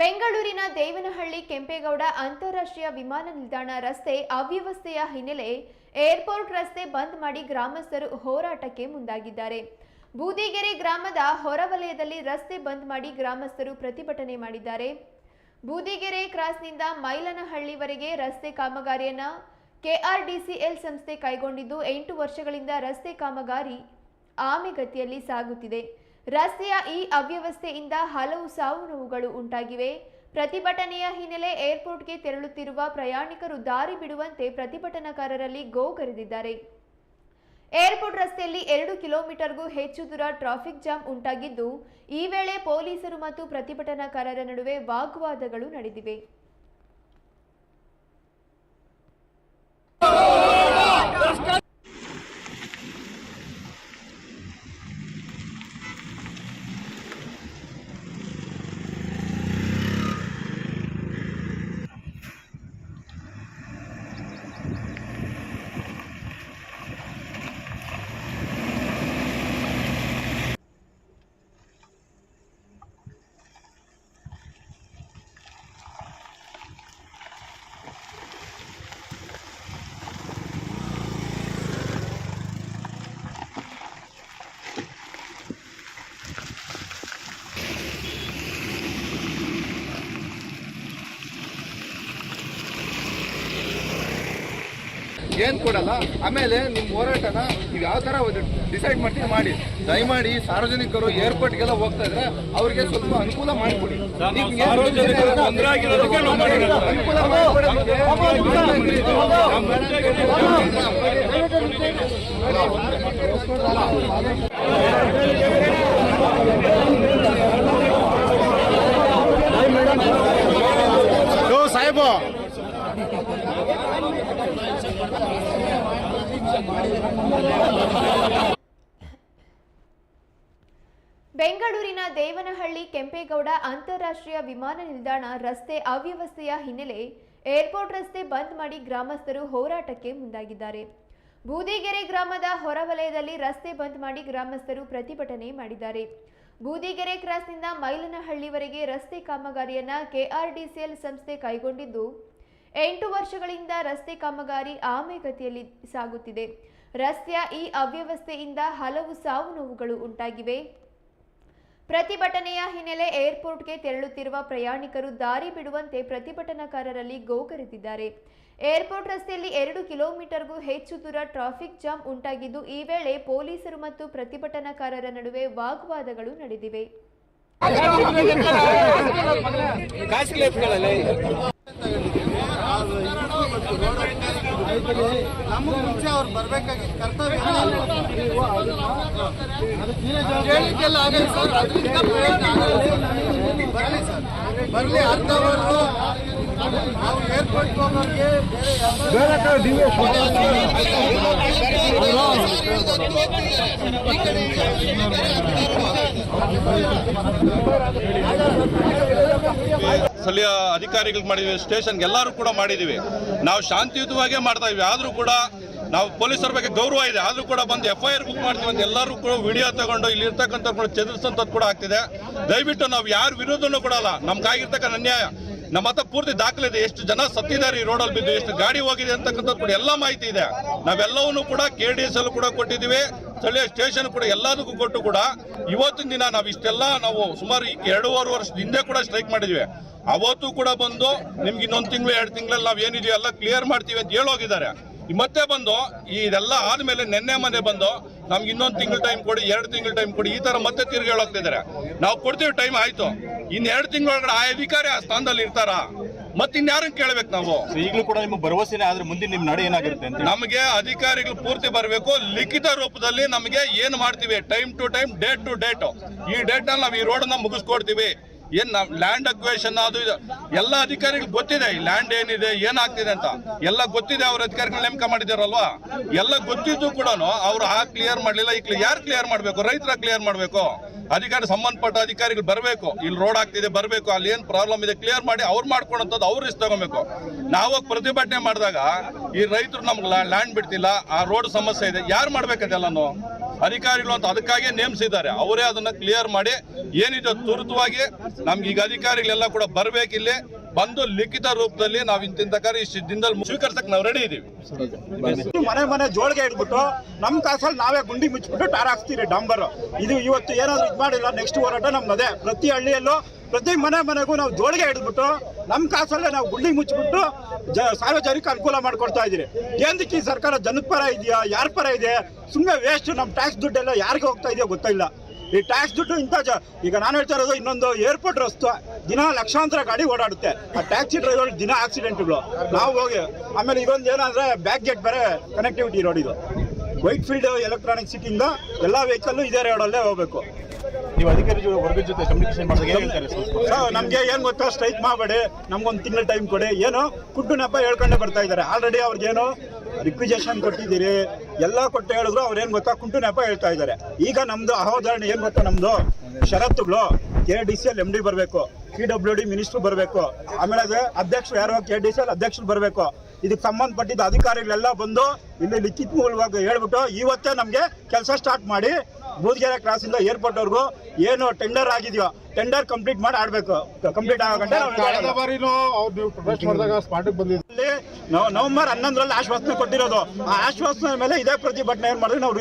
ಬೆಂಗಳೂರಿನ ದೇವನಹಳ್ಳಿ ಕೆಂಪೇಗೌಡ ಅಂತಾರಾಷ್ಟ್ರೀಯ ವಿಮಾನ ನಿಲ್ದಾಣ ರಸ್ತೆ ಅವ್ಯವಸ್ಥೆಯ ಹಿನ್ನೆಲೆ ಏರ್ಪೋರ್ಟ್ ರಸ್ತೆ ಬಂದ್ ಮಾಡಿ ಗ್ರಾಮಸ್ಥರು ಹೋರಾಟಕ್ಕೆ ಮುಂದಾಗಿದ್ದಾರೆ. ಬೂದಿಗೆರೆ ಗ್ರಾಮದ ಹೊರವಲಯದಲ್ಲಿ ರಸ್ತೆ ಬಂದ್ ಮಾಡಿ ಗ್ರಾಮಸ್ಥರು ಪ್ರತಿಭಟನೆ ಮಾಡಿದ್ದಾರೆ. ಬೂದಿಗೆರೆ ಕ್ರಾಸ್ನಿಂದ ಮೈಲನಹಳ್ಳಿವರೆಗೆ ರಸ್ತೆ ಕಾಮಗಾರಿಯನ್ನು ಕೆಆರ್ಡಿಸಿಎಲ್ ಸಂಸ್ಥೆ ಕೈಗೊಂಡಿದ್ದು, ಎಂಟು ವರ್ಷಗಳಿಂದ ರಸ್ತೆ ಕಾಮಗಾರಿ ಆಮೆಗತಿಯಲ್ಲಿ ಸಾಗುತ್ತಿದೆ. ರಸ್ತೆಯ ಈ ಅವ್ಯವಸ್ಥೆಯಿಂದ ಹಲವು ಸಾವು ನೋವುಗಳು ಉಂಟಾಗಿವೆ. ಪ್ರತಿಭಟನೆಯ ಹಿನ್ನೆಲೆ ಏರ್ಪೋರ್ಟ್ಗೆ ತೆರಳುತ್ತಿರುವ ಪ್ರಯಾಣಿಕರು ದಾರಿ ಬಿಡುವಂತೆ ಪ್ರತಿಭಟನಾಕಾರರಲ್ಲಿ ಗೋಗರೆದಿದ್ದಾರೆ ಏರ್ಪೋರ್ಟ್ ರಸ್ತೆಯಲ್ಲಿ ಎರಡು ಕಿಲೋಮೀಟರ್ಗೂ ಹೆಚ್ಚು ದೂರ ಟ್ರಾಫಿಕ್ ಜಾಮ್ ಉಂಟಾಗಿದ್ದು, ಈ ವೇಳೆ ಪೊಲೀಸರು ಮತ್ತು ಪ್ರತಿಭಟನಾಕಾರರ ನಡುವೆ ವಾಗ್ವಾದಗಳು ನಡೆದಿವೆ. ಏನ್ ಕೊಡಲ್ಲ ಆಮೇಲೆ ನಿಮ್ಮ ಹೋರಾಟನ ನೀವು ಯಾವ ಥರ ಡಿಸೈಡ್ ಮಾಡ್ತೀನಿ ಮಾಡಿ ದಯಮಾಡಿ ಸಾರ್ವಜನಿಕರು ಏರ್ಪೋರ್ಟ್ಗೆಲ್ಲ ಹೋಗ್ತಾ ಇದ್ರೆ ಅವ್ರಿಗೆ ಸ್ವಲ್ಪ ಅನುಕೂಲ ಮಾಡಿಕೊಡಿ ಈಗ ಏನ್ ಸಾರ್ವಜನಿಕರು ತೊಂದ್ರೆ ಆಗಿರೋದಕ್ಕೆ ನಾವು ಮಾಡಿರೋದು. ಅನುಕೂಲ ಮಾಡಿಕೊಡೋದಕ್ಕೆ ಸಾಹೇಬು ಬೆಂಗಳೂರಿನ ದೇವನಹಳ್ಳಿ ಕೆಂಪೇಗೌಡ ಅಂತಾರಾಷ್ಟ್ರೀಯ ವಿಮಾನ ನಿಲ್ದಾಣ ರಸ್ತೆ ಅವ್ಯವಸ್ಥೆಯ ಹಿನ್ನೆಲೆ ಏರ್ಪೋರ್ಟ್ ರಸ್ತೆ ಬಂದ್ ಮಾಡಿ ಗ್ರಾಮಸ್ಥರು ಹೋರಾಟಕ್ಕೆ ಮುಂದಾಗಿದ್ದಾರೆ. ಬೂದಿಗೆರೆ ಗ್ರಾಮದ ಹೊರವಲಯದಲ್ಲಿ ರಸ್ತೆ ಬಂದ್ ಮಾಡಿ ಗ್ರಾಮಸ್ಥರು ಪ್ರತಿಭಟನೆ ಮಾಡಿದ್ದಾರೆ. ಬೂದಿಗೆರೆ ಕ್ರಾಸ್ನಿಂದ ಮೈಲನಹಳ್ಳಿವರೆಗೆ ರಸ್ತೆ ಕಾಮಗಾರಿಯನ್ನ ಕೆಆರ್ಡಿಸಿಎಲ್ ಸಂಸ್ಥೆ ಕೈಗೊಂಡಿದ್ದು ಎಂಟು ವರ್ಷಗಳಿಂದ ರಸ್ತೆ ಕಾಮಗಾರಿ ಆಮೆಗತಿಯಲ್ಲಿ ಸಾಗುತ್ತಿದೆ. ರಸ್ತೆಯ ಈ ಅವ್ಯವಸ್ಥೆಯಿಂದ ಹಲವು ಸಾವು ನೋವುಗಳು ಉಂಟಾಗಿವೆ. ಪ್ರತಿಭಟನೆಯ ಹಿನ್ನೆಲೆ ಏರ್ಪೋರ್ಟ್ಗೆ ತೆರಳುತ್ತಿರುವ ಪ್ರಯಾಣಿಕರು ದಾರಿ ಬಿಡುವಂತೆ ಪ್ರತಿಭಟನಾಕಾರರಲ್ಲಿ ಗೋಗರೆದಿದ್ದಾರೆ ಏರ್ಪೋರ್ಟ್ ರಸ್ತೆಯಲ್ಲಿ ಎರಡು ಕಿಲೋಮೀಟರ್ಗೂ ಹೆಚ್ಚು ದೂರ ಟ್ರಾಫಿಕ್ ಜಾಮ್ ಉಂಟಾಗಿದ್ದು, ಈ ವೇಳೆ ಪೊಲೀಸರು ಮತ್ತು ಪ್ರತಿಭಟನಾಕಾರರ ನಡುವೆ ವಾಗ್ವಾದಗಳು ನಡೆದಿವೆ. ನಮಗೆ ಮುಂಚೆ ಅವ್ರು ಬರ್ಬೇಕಾಗಿದ್ದ ಕರ್ತವ್ಯ ಹೇಳಿದ್ದೆಲ್ಲ ಆಗಲ್ಲ ಸರ್ ಅದರಿಂದ ಬರಲಿ ಸರ್ ಬರಲಿ ಅರ್ಧ ಅವರು ನಾವು ಏರ್ಪೋರ್ಟ್ ಹೋಗೋರಿಗೆ ಬೇರೆ ಸ್ಥಳೀಯ ಅಧಿಕಾರಿಗಳಿಗೆ ಮಾಡಿದ್ವಿ ಸ್ಟೇಷನ್ಗೆ ಎಲ್ಲರೂ ಕೂಡ ಮಾಡಿದ್ದೀವಿ ನಾವು ಶಾಂತಿಯುತವಾಗೇ ಮಾಡ್ತಾ ಇದ್ವಿ. ಆದರೂ ಕೂಡ ನಾವು ಪೊಲೀಸರ ಬಗ್ಗೆ ಗೌರವ ಇದೆ. ಆದರೂ ಕೂಡ ಬಂದು ಎಫ್ ಐ ಆರ್ ಬುಕ್ ಮಾಡ್ತೀವಿ ಅಂತ ಎಲ್ಲರೂ ಕೂಡ ವಿಡಿಯೋ ತಗೊಂಡು ಇಲ್ಲಿ ಕೂಡ ಚದುರಿಸಂಥದ್ದು ಕೂಡ ಆಗ್ತಿದೆ. ದಯವಿಟ್ಟು ನಾವು ಯಾರ ವಿರೋಧನೂ ಕೊಡಲ್ಲ. ನಮ್ಗಾಗಿರ್ತಕ್ಕಂಥ ಅನ್ಯಾಯ. ನಮ್ಮ ಹತ್ರ ಪೂರ್ತಿ ದಾಖಲೆ ಇದೆ. ಎಷ್ಟು ಜನ ಸತ್ತಿದ್ದಾರೆ ಈ ರೋಡಲ್ಲಿ ಬಿದ್ದು, ಎಷ್ಟು ಗಾಡಿ ಹೋಗಿದೆ ಅಂತಕ್ಕಂಥದ್ದು ಕೂಡ ಎಲ್ಲ ಮಾಹಿತಿ ಇದೆ. ನಾವೆಲ್ಲವನ್ನೂ ಕೂಡ ಕೆ ಡಿ ಎಸ್ ಅಲ್ಲೂ ಕೂಡ ಕೊಟ್ಟಿದ್ದೀವಿ. ಸ್ಥಳೀಯ ಸ್ಟೇಷನ್ ಕೂಡ ಎಲ್ಲದಕ್ಕೂ ಕೊಟ್ಟು ಕೂಡ ಇವತ್ತಿನ ದಿನ ನಾವು ಇಷ್ಟೆಲ್ಲ ನಾವು ಸುಮಾರು ಎರಡೂವರೆ ವರ್ಷದ ಹಿಂದೆ ಕೂಡ ಸ್ಟ್ರೈಕ್ ಮಾಡಿದ್ವಿ. ಅವತ್ತು ಕೂಡ ಬಂದು ನಿಮ್ಗೆ ಇನ್ನೊಂದು ತಿಂಗಳು ಎರಡು ತಿಂಗಳಲ್ಲಿ ನಾವು ಏನಿದೆಯೋ ಎಲ್ಲ ಕ್ಲಿಯರ್ ಮಾಡ್ತೀವಿ ಅಂತ ಹೇಳೋಗಿದ್ದಾರೆ ಮತ್ತೆ ಬಂದು ಈ ಇದೆಲ್ಲ ಆದ್ಮೇಲೆ ನಿನ್ನೆ ಮನೆ ಬಂದು ನಮ್ಗೆ ಇನ್ನೊಂದು ತಿಂಗಳು ಟೈಮ್ ಕೊಡಿ ಎರಡು ತಿಂಗಳು ಟೈಮ್ ಕೊಡಿ ಈ ತರ ಮತ್ತೆ ತಿರ್ಗಿ ಹೇಳೋಗ್ತಿದ್ದಾರೆ ನಾವು ಕೊಡ್ತೀವಿ ಟೈಮ್ ಆಯ್ತು. ಇನ್ ಎರಡು ತಿಂಗಳೊಳಗಡೆ ಆ ಅಧಿಕಾರಿ ಆ ಸ್ಥಾನದಲ್ಲಿ ಇರ್ತಾರ? ಮತ್ತೆ ಇನ್ಯಾರನ್ನ ಕೇಳ್ಬೇಕು ನಾವು? ಈಗಲೂ ಕೂಡ ನಿಮ್ಗೆ ಭರವಸೆನೇ ಆದ್ರೆ ಮುಂದೆ ನಿಮ್ ನಡೆ ಏನಾಗಿರುತ್ತೆ ನಮಗೆ ಅಧಿಕಾರಿಗಳು ಪೂರ್ತಿ ಬರಬೇಕು. ಲಿಖಿತ ರೂಪದಲ್ಲಿ ನಮಗೆ ಏನು ಮಾಡ್ತೀವಿ? Time to time date to date ಈ ಡೇಟ್ನಲ್ಲಿ ನಾವು ಈ ರೋಡ್ನ ಮುಗಿಸ್ಕೊಡ್ತೀವಿ. ಏನ್ ಲ್ಯಾಂಡ್ ಅಕ್ವೇಷನ್ ಅದು ಎಲ್ಲ ಅಧಿಕಾರಿಗಳು ಗೊತ್ತಿದೆ, ಈ ಲ್ಯಾಂಡ್ ಏನಿದೆ, ಏನಾಗ್ತಿದೆ ಅಂತ. ಎಲ್ಲ ಗೊತ್ತಿದೆ, ಅವ್ರ ಅಧಿಕಾರಿಗಳು ನೇಮಕ ಮಾಡಿದಾರಲ್ವಾ ಎಲ್ಲ ಗೊತ್ತಿದ್ದು ಕೂಡ ಅವ್ರು ಆ ಕ್ಲಿಯರ್ ಮಾಡಲಿಲ್ಲ, ಈ ಯಾರು ಕ್ಲಿಯರ್ ಮಾಡಬೇಕು? ರೈತರ ಕ್ಲಿಯರ್ ಮಾಡ್ಬೇಕು? ಅಧಿಕಾರಿ ಸಂಬಂಧಪಟ್ಟ ಅಧಿಕಾರಿಗಳು ಬರಬೇಕು. ಇಲ್ಲಿ ರೋಡ್ ಆಗ್ತಿದೆ, ಬರಬೇಕು. ಅಲ್ಲಿ ಏನು ಪ್ರಾಬ್ಲಮ್ ಇದೆ ಕ್ಲಿಯರ್ ಮಾಡಿ ಅವ್ರು ಮಾಡ್ಕೊಳಂಥದ್ದು ಅವ್ರು ರಿಸ್ಕ್ ತಗೋಬೇಕು. ನಾವು ಪ್ರತಿಭಟನೆ ಮಾಡಿದಾಗ ಈ ರೈತರು ನಮ್ಗೆ ಲ್ಯಾಂಡ್ ಬಿಡ್ತಿಲ್ಲ, ಆ ರೋಡ್ ಸಮಸ್ಯೆ ಇದೆ. ಯಾರು ಮಾಡ್ಬೇಕದೆಲ್ಲನು ಅಧಿಕಾರಿಗಳು ಅಂತ ಅದಕ್ಕಾಗಿ ನೇಮಿಸಿದ್ದಾರೆ ಅವರೇ ಅದನ್ನ ಕ್ಲಿಯರ್ ಮಾಡಿ ಏನಿದೆ ತುರ್ತವಾಗಿ ನಮ್ಗೆ ಈಗ ಅಧಿಕಾರಿಗಳೆಲ್ಲ ಕೂಡ ಬರ್ಬೇಕಿಲ್ಲಿ. ಬಂದು ಲಿಖಿತ ರೂಪದಲ್ಲಿ ನಾವು ಇಂತಿಂತ ಕಾರ್ಯ ಇಷ್ಟು ದಿನದಲ್ಲಿ ನಾವು ರೆಡಿ ಇದೀವಿ. ಮನೆ ಮನೆ ಜೋಳಿಗೆ ಇಟ್ಬಿಟ್ಟು ನಮ್ಮ ಕಾಸಲ್ಲಿ ನಾವೇ ಗುಂಡಿ ಮುಚ್ಚಿಬಿಟ್ಟು ಟಾರ್ ಹಾಕ್ತೀರಿ ಡಾಂಬರ್. ಇದು ಇವತ್ತು ಏನಾದ್ರು ಇದು ಮಾಡಿಲ್ಲ ನೆಕ್ಸ್ಟ್ ಹೋರಾಟ ನಮ್ಮದೆ ಪ್ರತಿ ಹಳ್ಳಿಯಲ್ಲೂ, ಪ್ರತಿ ಮನೆ ಮನೆಗೂ ನಾವು ಜೋಳಿಗೆ ಹಿಡಿದ್ಬಿಟ್ಟು ನಮ್ಮ ಕಾಸಲ್ಲೇ ನಾವು ಗುಂಡಿ ಮುಚ್ಚಿಬಿಟ್ಟು ಸಾರ್ವಜನಿಕ ಅನುಕೂಲ ಮಾಡ್ಕೊಡ್ತಾ ಇದೀರಿ. ಏನಕ್ಕೆ ಸರ್ಕಾರ ಜನಪರ ಇದೆಯಾ? ಯಾರ ಪರ ಇದೆ? ಸುಮ್ಮನೆ ವೇಸ್ಟ್ ನಮ್ಮ ಟ್ಯಾಕ್ಸ್ ದುಡ್ಡೆಲ್ಲ ಯಾರಿಗೆ ಹೋಗ್ತಾ ಇದೆಯೋ ಗೊತ್ತಿಲ್ಲ. ಈ ಟ್ಯಾಕ್ಸ್ ದುಡ್ಡು ಇಂಥ ಜ ಈಗ ನಾನು ಹೇಳ್ತಾ ಇರೋದು ಇನ್ನೊಂದು ಏರ್ಪೋರ್ಟ್ ರಸ್ತೆ ದಿನ ಲಕ್ಷಾಂತರ ಗಾಡಿ ಓಡಾಡುತ್ತೆ. ಆ ಟ್ಯಾಕ್ಸಿ ಡ್ರೈವರ್ ದಿನ ಆಕ್ಸಿಡೆಂಟ್ಗಳು ನಾವು ಹೋಗಿ ಆಮೇಲೆ ಇದೊಂದು ಏನಂದ್ರೆ ಬ್ಯಾಕ್ ಗೇಟ್ ಬೇರೆ ಕನೆಕ್ಟಿವಿಟಿ ರೋಡ್ ಇದು. ವೈಟ್ ಫೀಲ್ಡ್ ಎಲೆಕ್ಟ್ರಾನಿಕ್ ಸಿಟಿಯಿಂದ ಎಲ್ಲ ವೆಹಿಕಲ್ಲು ಇದೇ ರೋಡಲ್ಲೇ ಹೋಗಬೇಕು. ನೀವು ಅಧಿಕಾರಿ ಹೊರಗಿನ ವರ್ಗದ ಜೊತೆ ಕಮ್ಯುನಿಕೇಶನ್ ಮಾಡಿದಾಗ ನಮ್ಗೆ ಏನ್ ಗೊತ್ತಾ ಸ್ಟ್ರೈಕ್ ಮಾಡಬೇಡಿ. ನಮ್ಗೊಂದು ತಿಂಗಳ ಟೈಮ್ ಕೊಡಿ. ಏನು ಕುಡ್ಡು ನೆಪ ಹೇಳ್ಕೊಂಡೇ ಬರ್ತಾ ಇದ್ದಾರೆ. ಆಲ್ರೆಡಿ ಅವ್ರಿಗೇನು ರಿಕ್ವಿಜೇಷನ್ ಕೊಟ್ಟಿದ್ದೀರಿ, ಎಲ್ಲ ಕೊಟ್ಟು ಹೇಳಿದ್ರು ಅವ್ರು ಏನ್ ಗೊತ್ತಾ? ಕುಂಟು ನೆಪ ಹೇಳ್ತಾ ಇದ್ದಾರೆ. ಈಗ ನಮ್ದು ಅಹೋದರಣೆ ಏನು ಗೊತ್ತಾ ನಮ್ದು? ಷರತ್ತುಗಳು K D C L M D ಬರಬೇಕು ಪಿ ಡಬ್ಲ್ಯೂ ಡಿ ಮಿನಿಸ್ಟ್ರು ಬರಬೇಕು, ಆಮೇಲೆ ಅಧ್ಯಕ್ಷರು ಯಾರೋ? ಕೆ ಡಿ ಸಿ ಎಲ್ ಅಧ್ಯಕ್ಷರು ಬರಬೇಕು. ಇದಕ್ಕೆ ಸಂಬಂಧಪಟ್ಟಿದ್ದ ಅಧಿಕಾರಿಗಳೆಲ್ಲ ಬಂದು ಇಲ್ಲಿ ಲಿಖಿತ ಮೂಲವಾಗಿ ಹೇಳ್ಬಿಟ್ಟು ಇವತ್ತೇ ನಮಗೆ ಕೆಲಸ ಸ್ಟಾರ್ಟ್ ಮಾಡಿ ಬೂದ್ಗೆರೆ ಕ್ರಾಸಿಂದ ಏರ್ಪೋರ್ಟ್ವರೆಗೂ ಏನು ಟೆಂಡರ್ ಆಗಿದೆಯೋ ಟೆಂಡರ್ ಕಂಪ್ಲೀಟ್ ಮಾಡಿ ಆಡಬೇಕು. ಕಂಪ್ಲೀಟ್ ಆಗಂటే ನವಂಬರ್ ಹನ್ನೊಂದರಲ್ಲಿ ಆಶ್ವಾಸನೆ ಕೊಟ್ಟಿರೋದು. ಆ ಆಶ್ವಾಸನೆ ಮೇಲೆ ಇದೇ ಪ್ರತಿಭಟನೆ ಏನ್ ಮಾಡಿದ್ರೆ? ನಾವು